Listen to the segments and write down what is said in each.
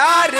olhar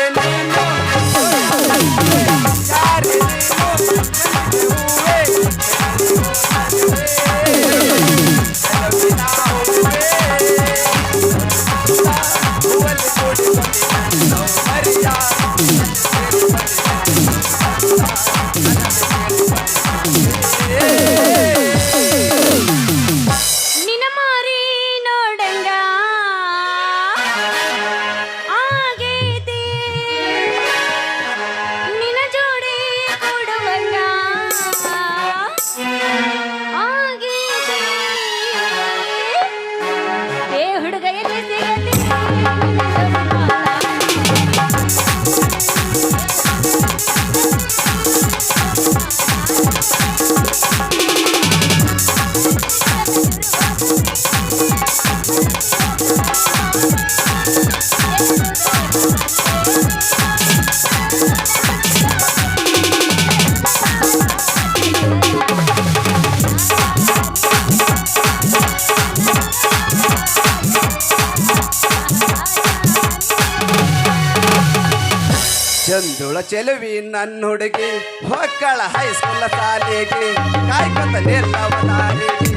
ಚಂದುಳ ಚೆಲುವಿ ನನ್ನ ಹುಡುಗಿ ಹೊಕ್ಕಳ ಹೈಸ್ಕೂಲ ಸಾಲಿಗೆ ಕಾಯ್ಕೊಂತ ನಿಲ್ಲವ ನಾಲಿಗೆ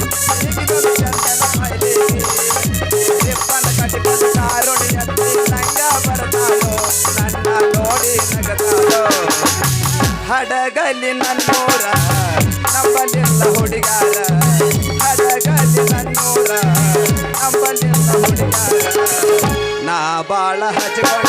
ನಂಗ ನನ್ನ ನೋಡಿ ಹಡಗಲಿ ನನ್ನೂರ ನಂಬಲಿಲ್ಲ ಹುಡುಗಾರ. ಹಡಗಲಿ ನನ್ನೂರ ನಂಬಲಿಲ್ಲ ಹುಡುಗಾರ. ನಾ ಬಾಳ ಹಚ್ಕೊಂಡ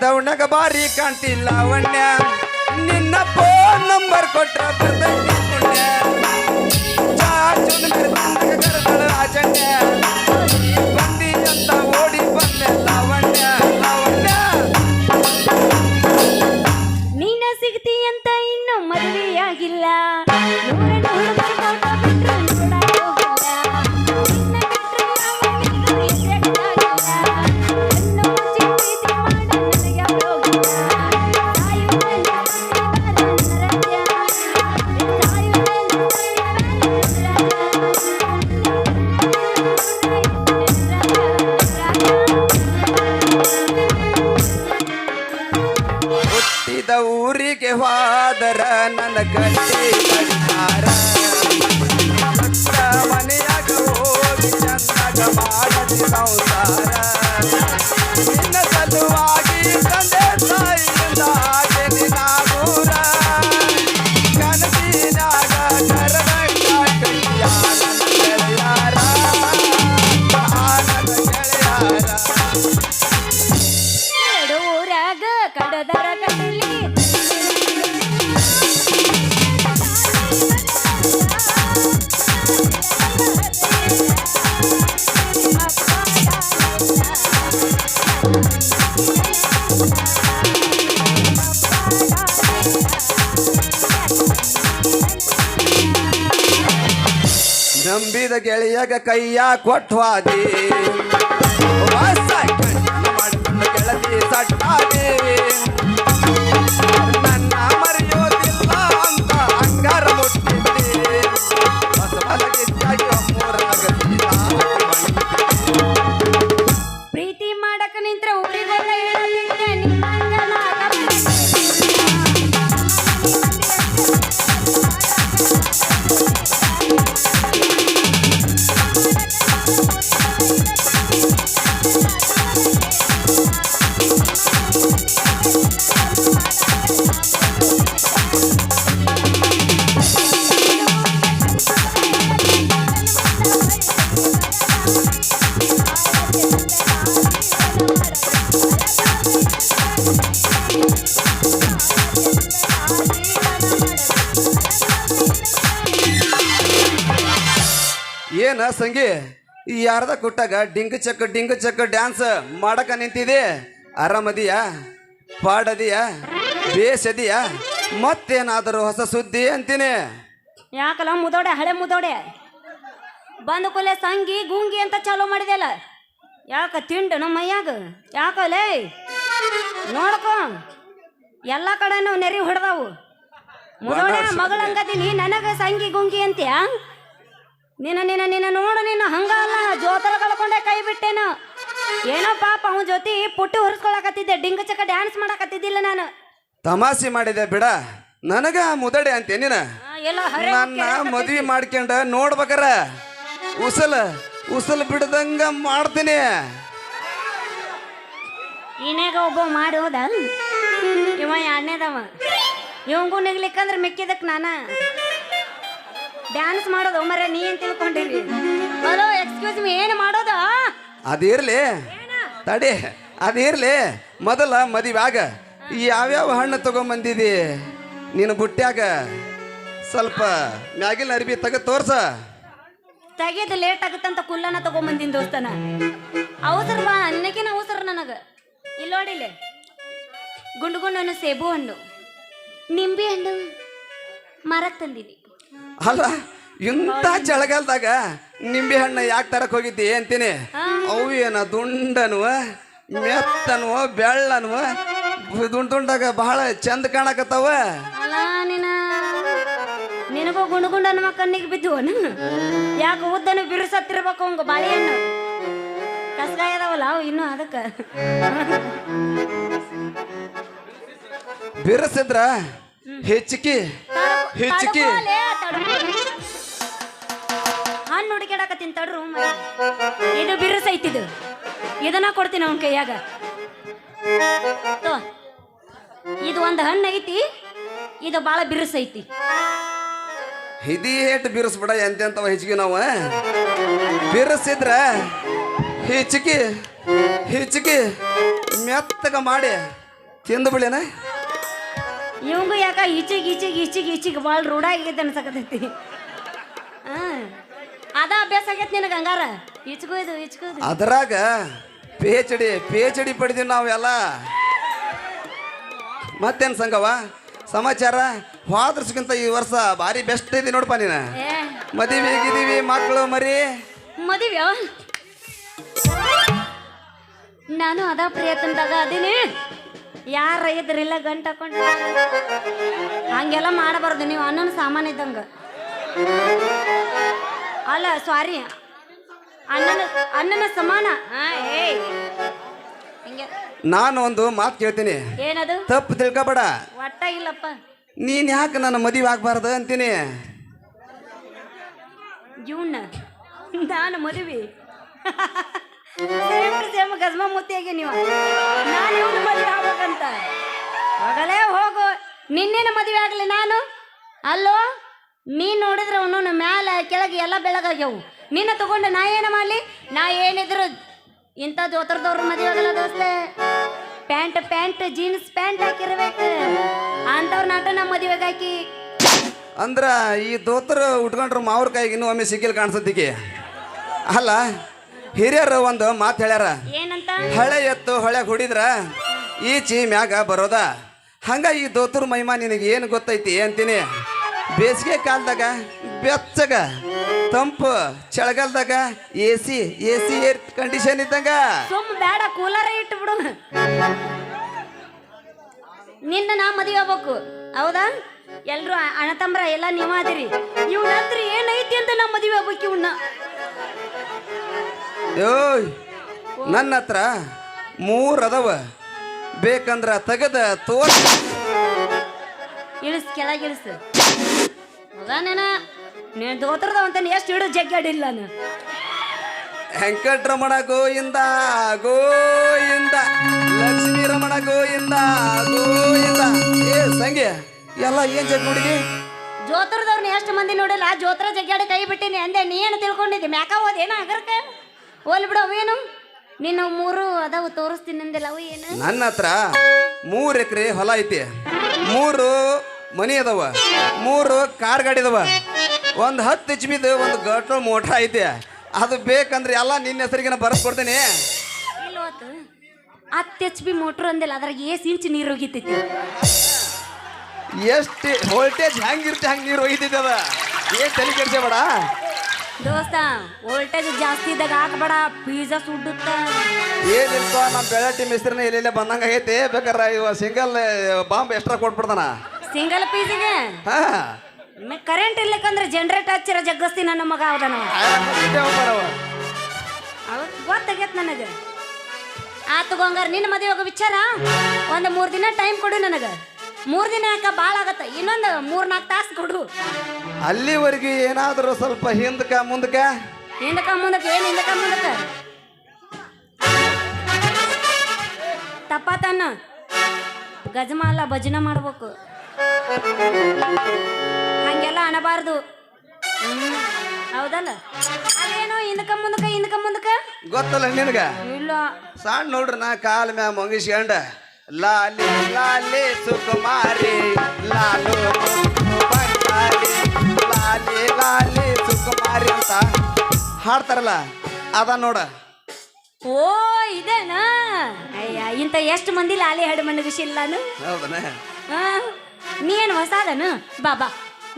ದೌಣಗ ಬಾರಿ ಕಾಣ್ತಿಲ್ಲ ಅವಣ್ಯ ನಿನ್ನ ಫೋನ್ ನಂಬರ್ ಕೊಟ್ಟ ಬರ್ತೈತಿ ಆದರ ನನ್ನ ಗಟ್ಟಿ ಕಟ್ಟಾರ ಮನೆಯಾಗ ಹೋಗಿ ಚಂದಾಗ ಮಾಡಿ ಸಂಸಾರ. ನಿನ್ನ ಸಲುವಾಗಿ ಗೆಳೆಯಗ ಕೈಯ ಕೊಟ್ವಾದಿ. ಏನ ಸಂಗಿ? ಈ ಯಾರದ ಕೊಟ್ಟಾಗ ಡಿಂಗ್ ಚಕ್ ಡಿಂಗ್ ಚಕ್ ಡ್ಯಾನ್ಸ್ ಮಾಡಕ ನಿಂತಿದೆ? ಆರಾಮದಿಯ? ಪಾಡದಿಯ? ಬೇಸದಿಯ? ಮತ್ತೇನಾದರೂ ಹೊಸ ಸುದ್ದಿ ಅಂತೀನಿ. ಯಾಕಲ್ಲ ಮುದೋಡೆ ಹಳೆ ಮುದೋಡೆ? ಬಂದ ಕೊಲೆ ಸಂಗಿ ಗುಂಗಿ ಅಂತ ಚಾಲೋ ಮಾಡಿದೆಲ್ಲ. ಯಾಕ ತಿಂಡು ನಮ್ಮ ಮೈಯಾಗ? ಯಾಕಲೇ? ನೋಡ್ಕೊ. ಎಲ್ಲ ಕಡೆನೂ ನೆರಿ ಹೊಡೆದವು. ಮುದೋಡೆ ಮಗಳಂಗದೀನಿ ನನಗ ಸಂಗಿ ಗುಂಗಿ ಅಂತ್ಯಾ? ನಿನ್ನ ನಿನ್ನ ನಿನ್ನ ನೋಡು ನಿನ್ನ ಹಂಗ ಅಲ್ಲ. ಜೋತರ ಕಳ್ಕೊಂಡೆ ಕೈ ಬಿಟ್ಟೇನು. ಏನೋ ಪಾಪ ಅವನ ಜೊತೆ ಪುಟ್ಟಿ ಹೊರಿಸ್ಕೊಳಕತ್ತಿದ್ದೆ. ಡಿಂಗ ಚಕ ಡ್ಯಾನ್ಸ್ ಮಾಡಕತ್ತಿದ್ದಿಲ್ಲ ನಾನು. ತಮಾಷೆ ಮಾಡಿದೆ ಬಿಡ. ನನಗ ಮುದಡೆ ಅಂತೆ ನೀನ ಆ, ಎಲ್ಲ ಹರೆ ನನ್ನ ಮದ್ವಿ ಮಾಡ್ಕೊಂಡ ನೋಡ್ಬೇಕಾರ. ಉಸಲ ಉಸಲ್ ಬಿಡದಂಗ ಮಾಡ್ತೀನಿ. ಇನ್ಯಾಗ ಒಬ್ಬ ಮಾಡೋದ ಇವ ಎರಡನೇದವ ಇವಂಗೂ ನಿಗ್ಲಿಕ್ಕಂದ್ರೆ ಮಿಕ್ಕಿದಕ್ ನಾನ. ಡ್ಯಾನ್ಸ್ ಮಾಡೋದು ಮರ ನೀ ಏನ್ ತಿಳ್ಕೊಂಡಿರಿ ಹಲೋ ಎಕ್ಸ್ಕ್ಯೂಸ್ ಮೀ ಏನು ಮಾಡೋದು? ಅದಿರ್ಲಿ. ತಡಿ. ಅದಿರ್ಲಿ. ಮೊದಲ ಮದುವೆ ಯಾವ್ಯಾವ ಹಣ್ಣು ತಗೊಂಬಂದಿದಿ? ನೀನು ಬುಟ್ಟ್ಯಾಗ. ಸ್ವಲ್ಪ ಮ್ಯಾಗಿನ ಅರ್ಬಿ ತೆಗೆದು ತೋರ್ಸ. ತೆಗೆದು ಲೇಟ್ ಆಗುತ್ತಂತ ಕುಲ್ಲನ ತಗೊಂಬಂದಿನ ದೋಸ್ತನ. ಅವಸರ ಬಾ ಅನ್ನಕಿನ ಅವಸರ ನನಗ. ಇಲ್ಲಿ ನೋಡಿಲೆ ಗುಂಡು ಗುಂಡು ಹಣ್ಣು ಸೇಬು ಹಣ್ಣು. ನಿಂಬೆ ಹಣ್ಣು ಮರಕ್ಕೆ ತಂದಿನಿ ಅಲ್ಲ ಇಂಥ ಚಳಿಗಾಲದಾಗ ನಿಂಬೆ ಹಣ್ಣು ಯಾಕೆ ತರಕ್ ಹೋಗಿದ್ದಿ ಅಂತೀನಿ? ಅವು ಏನ ದುಂಡನುವ ಮೆತ್ತನುವ ಬೆಳ್ಳನುವ? ದುಂಡ್ ದುಂಡಾಗ ಬಹಳ ಚಂದ ಕಾಣಕತ್ತಾವ. ನಿನಗೂ ಗುಣಗುಂಡ ನಮ್ಮ ಕಣ್ಣಿಗೆ ಬಿದ್ದುವನು? ಯಾಕೆ ಉದ್ದನು ಬಿರುಸತ್ತಿರ್ಬೇಕು ಅವಂಗ ಬಾಳೆಹಣ್ಣು ಕಸಗಾಯ ಅದಾವಲ್ಲ ಅವು ಇನ್ನೂ ಅದಕ್ಕೆ. ಬಿರ್ಸಿದ್ರ ಹೆಚ್ಚಿಕಿ ಹೆಚ್ಚಿಗೆ ಹಣ್ಣು ಹುಡುಕಾಡಕತ್ತೀನಿ ತಡ್ರು ಇದು ಇದು ಬಿರುಸೈತಿದು ಇದನ್ನ ಕೊಡ್ತೀನಿ ಅವನ ಕೈಯಾಗ. ಇದು ಒಂದು ಹಣ್ಣು ಐತಿ ಇದು ಭಾಳ ಬಿರುಸೈತಿ ಹಿದಿ ಹೇಟ್ ಬಿರುಸ್ಬಿಡ ಎಂತೆಂತವ ಹೆಚ್ಚಿಗೆ ನಾವು? ಬಿರುಸಿದ್ರ ಹೆಚ್ಚಿಗೆ ಹೆಚ್ಚಿಗೆ ಮೆತ್ತಗ ಮಾಡಿ ತಿಂದು ಬಿಳಿನ ಇವಂಗು ಯಾಕ ಈಚಿಗೆ ಈಚಿಗೆ ಈಚಿಗೆ ಈಚಿಗೆ ಭಾಳ ರೂಢ ಆಗೈತೆ ಅನ್ಸಕತೈತಿ ಹಾಂ ಅದ ಅಭ್ಯಾಸ ಆಗೈತೆ ನಿನಗೆ ಹಂಗಾರ? ಈಚಗೂ ಇದು ಈಚಗೂ ಇದು ಅದ್ರಾಗ P H D P H D ಪಡೆದೀವಿ ನಾವೆಲ್ಲ. ಮತ್ತೇನು ಸಂಗವ ಸಮಾಚಾರ? ಹೋದ್ರಸ್ಗಿಂತ ಈ ವರ್ಷ ಭಾರಿ ಬೆಸ್ಟ್ ಇದೆ ನೋಡಪ್ಪ ನೀನು. ಏ. ಮದುವೆ ಗಿದಿವಿ ಮಕ್ಕಳು ಮರಿ. ಮದುವೆ ನಾನು ಅದ ಪ್ರಯತ್ನದಾಗ ಅದೀನಿ. ಯಾರ ಇದ್ರಿಲ್ಲ ಗಂಟ ಹಾಕೊಂಡು ಹಂಗೆಲ್ಲ ಮಾಡಬಾರ್ದು ನೀವು ಅಣ್ಣನ ಸಾಮಾನು ಇದ್ದಂಗ. ಅಲ್ಲ ಸಾರಿ ಅಣ್ಣನ ಅಣ್ಣನ ಸಮಾನ. ಹಾ ಏಯ್ ಹಿಂಗೆ. ನಾನು ಒಂದು ಮಾತು ಕೇಳ್ತೀನಿ. ಏನದು? ತಪ್ಪು ತಿಳ್ಕೊಬೇಡ. ಒಟ್ಟ ಇಲ್ಲಪ್ಪ. ನೀನ್ ಯಾಕೆ ನನ್ನ ಮದುವೆ ಆಗ್ಬಾರ್ದು ಅಂತೀನಿ? ಜೂನ್ ನಾನು ಮದುವೆ. ಸೇಮ್ ಗಜ್ಮ ಮುತ್ತಿಯಾಗಿ ನೀವು. ನಾನು ಇವನು ಮದುವೆ ಆಗ್ಬೇಕಂತ. ಹೋಗಲೇ ಹೋಗು. ನಿನ್ನೇನು ಮದುವೆ ಆಗಲಿ ನಾನು? ಅಲ್ಲೋ ನೀನು ನೋಡಿದ್ರೆ ಅವನು ಮ್ಯಾಲ ಕೆಳಗೆ ಎಲ್ಲ ಬೆಳಗಾಗ್ಯವು. ನಿನ್ನ ತಗೊಂಡು ನಾ ಏನು ಮಾಡಲಿ? ನಾ ಏನಿದ್ರು ಇಂಥ ಜೋತರದವ್ರ ಮದುವೆ ಆಗಲ್ಲ ದೋಸ್ತೆ. ಪ್ಯಾಂಟ್ ಪ್ಯಾಂಟ್, ಜೀನ್ಸ್ ಪ್ಯಾಂಟ್ ಹಾಕಿರ್ಬೇಕು. ಅಂಥವ್ರ ನಾಟ ನಮ್ಮ ಮದುವೆಗೆ ಹಾಕಿ. ಅಂದ್ರ ಈ ದೋತ್ರ ಉಟ್ಕೊಂಡ್ರು ಮಾವ್ರ ಕೈಗೆ ಇನ್ನೂ ಒಮ್ಮೆ ಸಿಕ್ಕಿಲ್ ಕಾಣಿಸತ್ತಿಗೆ ಅಲ್ಲ ಹಿರಿಯರು ಒಂದು ಮಾತು ಹೇಳ್ಯಾರ. ಏನಂತ? ಹಳೆ ಎತ್ತು ಹೊಳೆ ಹೊಡಿದ್ರ ಈಚಿ ಮ್ಯಾಗ ಬರೋದ. ಹಂಗ ಈ ದೋತ್ರ ಮಹಿಮಾ ನಿನಗೆ ಏನು ಗೊತ್ತೈತಿ ಅಂತೀನಿ. ಬೇಸಿಗೆ ಕಾಲದಾಗ ಬೆಚ್ಚಗ ತಂಪು ಚಳಗಾಲದಾಗ A C A C air condition ಇದ್ದಂಗ. ಸುಮ್ ಬೇಡ ಕೂಲರೇ ಇಟ್ಟು ಬಿಡು. ನಿನ್ನ ನಾ ಮದುವೆ ಆಗ್ಬೇಕು. ಹೌದಾ? ಎಲ್ರು ಅಣತಂಬ್ರ ಎಲ್ಲ ನೀವಾದಿರಿ ಇವ್ನ ಹತ್ರ ಏನೈತಿ ಅಂತ ನಾ ಮದುವೆ ಆಗ್ಬೇಕು ಇವ್ನ. ಯೋಯ್ ನನ್ನ ಹತ್ರ ಮೂರು ಅದಾವ. ಬೇಕಂದ್ರ ತೆಗೆದ ತೋರ್ ಇಳಿಸ್ ಕೆಳಗೆ ಇಳಿಸು. ಹೌದಾ ನೀನ ದೋತ್ರದವ ಅಂತ ಎಷ್ಟು ಹಿಡಿದು ಜಗ್ಗಾಡಿಲ್ಲ ನಾನು. ವೆಂಕಟರಮಣ ಗೋಯಿಂದ ಗೋಯಿಂದ ಲಕ್ಷ್ಮೀ ರಮಣ ಗೋಯಿಂದ ಗೋಯಿಂದ ಏ ಸಂಗೆ ಎಲ್ಲ ಏನ್ ಜಗ್ ಹುಡುಗಿ ಜೋತ್ರದವ್ರನ್ನ ಎಷ್ಟು ಮಂದಿ ನೋಡಿಲ್ಲ ಜೋತ್ರ ಜಗ್ಗಾಡಿ ಕೈ ಬಿಟ್ಟಿನಿ ಅಂದೆ ನೀ ಏನು ತಿಳ್ಕೊಂಡಿದ್ದಿ? ಮ್ಯಾಕ ಹೋದೇನ ಅಗರ್ಕ? ಹೋಲ್ ಬಿಡು ಅವೇನು ನಿನ್ನ ಮೂರು ಅದಾವು ತೋರಿಸ್ತೀನಿ ಅಂದಿಲ್ಲ ಅವು ಏನು? ನನ್ನ ಹತ್ರ ಮೂರು ಎಕರೆ ಹೊಲ ಐತಿ. ಮೂರು ಮನಿ ಅದಾವ. ಮೂರು ಕಾರ್ ಗಾಡಿ ಅದಾವ. ಒಂದು ಹತ್ತು ಎಚ್ ಬಿದು ಒಂದು ಗಟ್ಟು ಮೋಟ್ರ್ ಐತಿ. ಅದು ಬೇಕಂದ್ರೆ ಎಲ್ಲ ನಿನ್ನ ಹೆಸರಿಗೆ ಬರ್ಸ್ಕೊಡ್ತೀನಿ ಇಲ್ವತ್ತು ಹತ್ತು. ಎಚ್ ಬಿ ಮೋಟ್ರ್ ಅಂದಿಲ್ಲ ಅದ್ರಾಗ ಏಸ್ ಇಂಚ್ ನೀರು ಹೋಗಿತ್ತೈತಿ ಎಷ್ಟು ವೋಲ್ಟೇಜ್ ಹೆಂಗಿರ್ತಿ ಹಂಗೆ ನೀರು ಒಯ್ದಿದ್ದೆ ಅದ. ಏನು ತಲೆ ಕೆಡ್ಸಬೇಡ ದೋಸ್ತ ವೋಲ್ಟೇಜ್ ಜಾಸ್ತಿ ಇದ್ದಾಗ ಹಾಕ್ಬೇಡ ಪಿಜ್ಜಾ ಸುಡುತ್ತ ಏನಿಲ್ಪ ನಮ್ಮ ಬೆಳಟಿ ಮಿಸ್ತ್ರಿನ ಎಲ್ಲೆಲ್ಲ ಬಂದಂಗ ಐತಿ ಬೇಕಾರೆ ಇವ ಸಿಂಗಲ್ ಬಾಂಬ್ ಎಕ್ಸ್ಟ್ರಾ ಕೊಟ್ಬಿಡ್ತಾನ. ಸಿಂಗಲ್ ಪೀಸಿಗೆ ಹಾ. ಕರೆಂಟ್ ಇರ್ಲಿಕ್ಕಂದ್ರೆ ಜನರೇಟ್ ಹಚ್ಚಿರ ಜಗ್ಗಸ್ತಿ ನನ್ನ ಮಗ ಹೌದನವ ಗೊತ್ತಾಗೈತೆ ಗೊತ್ತಾಗೈತ್ ನನಗೆ. ಆತು ಗೊಂಗಾರ ನಿನ್ನ ಮದುವೆ ಹೋಗೋ ವಿಚಾರ? ಒಂದು ಮೂರು ದಿನ ಟೈಮ್ ಕೊಡು ನನಗೆ. ಮೂರು ದಿನ ಯಾಕ ಭಾಳ ಆಗತ್ತ? ಇನ್ನೊಂದು ಮೂರು ನಾಲ್ಕು ತಾಸು ಕೊಡು. ಅಲ್ಲಿವರೆಗೆ ಏನಾದರೂ ಸ್ವಲ್ಪ ಹಿಂದಕ ಮುಂದಕ? ಹಿಂದಕ ಮುಂದಕ ಏನು ಹಿಂದಕ ಮುಂದಕ್ಕೆ ತಪ್ಪಾತನ್ನ ಗಜಮಾಲ ಭಜನ ಮಾಡ್ಬೇಕು. ಹಂಗೆಲ್ಲ ಅಣಬಾರ್ದು ಹೌದಲ್ಲ? ಅದೇನೋ ಹಿಂದಕ ಮುಂದಕ ಹಿಂದಕ ಮುಂದಕ? ಗೊತ್ತಲ್ಲ ನಿನಗ? ಇಲ್ಲ. ಸಣ್ಣ ನೋಡ್ರಿ ನಾ ಕಾಲ ಮ್ಯಾ ಮುಗಿಸ್ಕೊಂಡ ಲಾಲಿ ಲಾಲಿ ಸುಕುಮಾರಿ ಲಾಲು ಬಂಗಾರಿ ಲಾಲಿ ಲಾಲಿ ಸುಕುಮಾರಿ ಅಂತ ಹಾಡ್ತಾರಲ್ಲ ಅದ ನೋಡ. ಓ ಇದೇನಾ? ಅಯ್ಯ ಇಂಥ ಎಷ್ಟು ಮಂದಿ ಲಾಲಿ ಹಾಡು ಮಣ್ಣಗಿಸಿಲ್ಲಾನು ಹೌದನ? ಆ, ನೀನು ಹೊಸದನು? ಬಾಬಾ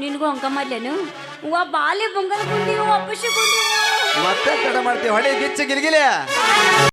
ನಿನಗೂ ಅಂಕಮ್ಮಲ್ಲೇನು ವಾ ಬಾಲಿ ಬೊಂಗಲ್ ಗುಂಡಿ ವಾಪಸ್ ಕುಂದಿ ಮತ್ತೆ ಕಡೆ ಮಾಡ್ತೀವಿ ಹೊಳೆ ಗಿಚ್ಚ ಗಿಲ್ಗಿಲೆ